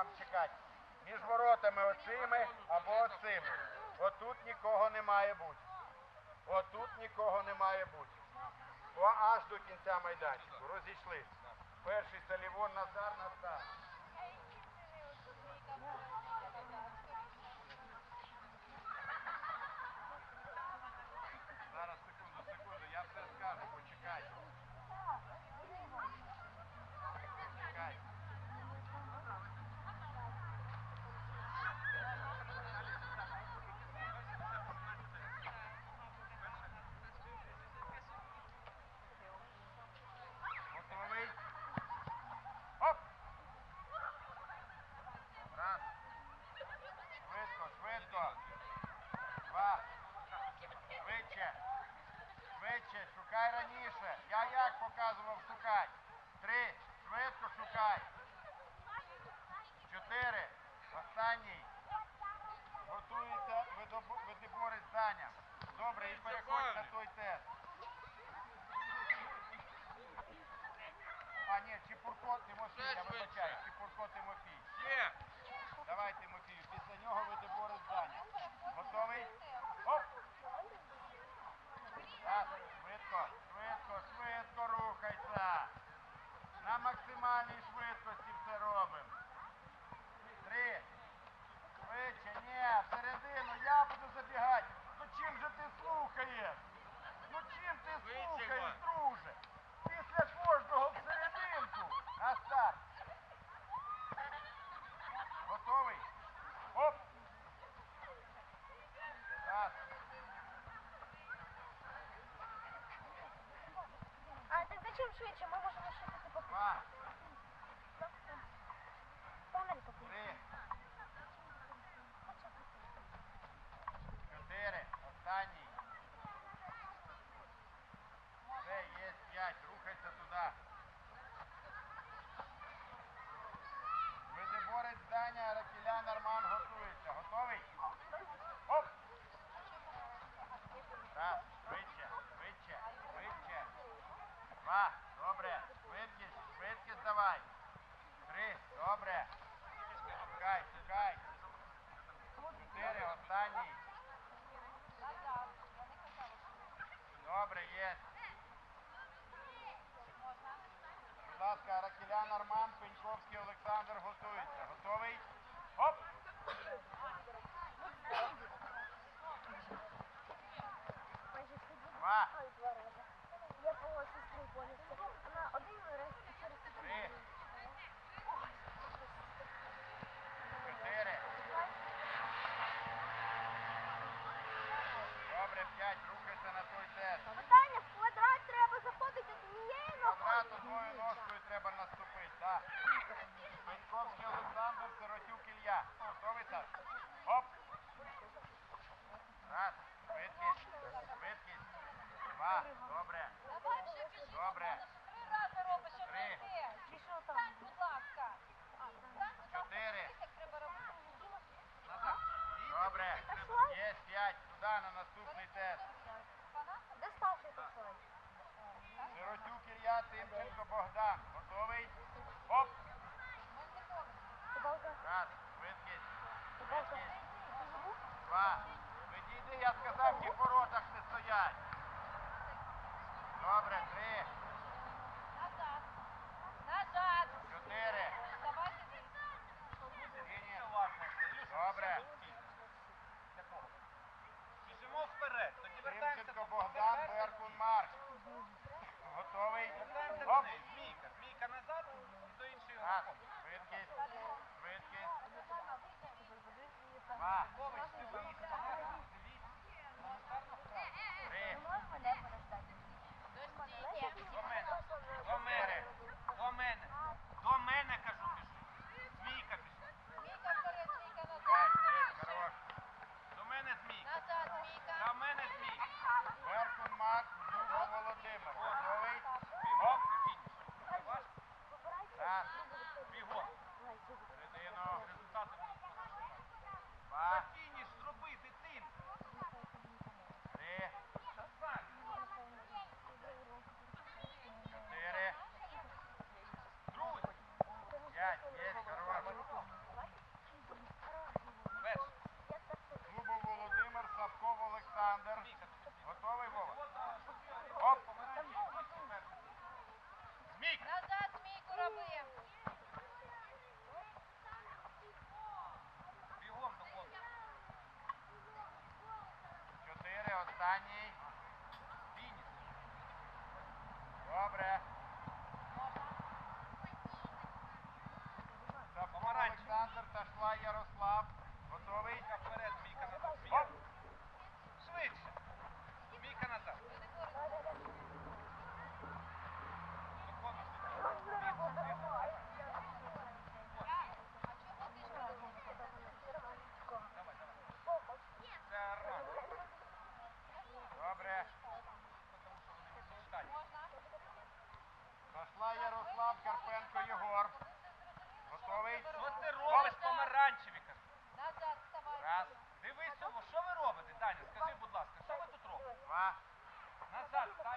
вам чекати. Між воротами оцими або оцими. Отут нікого не має бути. Отут нікого не має бути. О, аж до кінця майданчику. Розійшли. Перший Салівон Назар Назар. Два. Добре. Швидкість. Швидкість давай. Три. Добре. Чекай, чекай. Чотири. Останній. Добре, є. Будь ласка, ракеля норман, Пеньковський Олександр готується. Готовий? Пеньковський Олександр, Сиротюк Ілля. Готовиться? Оп! Раз. Швидкість. Швидкість. Два. Добре. Добре. я сказав, ті в воротах не стоять. Добре, три. Назад. Назад. Чотири. Добре. Останній. Фініш. Добре. Олександр Ташла Ярослав. Готовий. помаранчеві кажу. Назад, вставай. Раз. Дивись, Сово, що ви робите, Даня? Скажи, будь ласка, що ви тут робите? Два. Назад, вставай.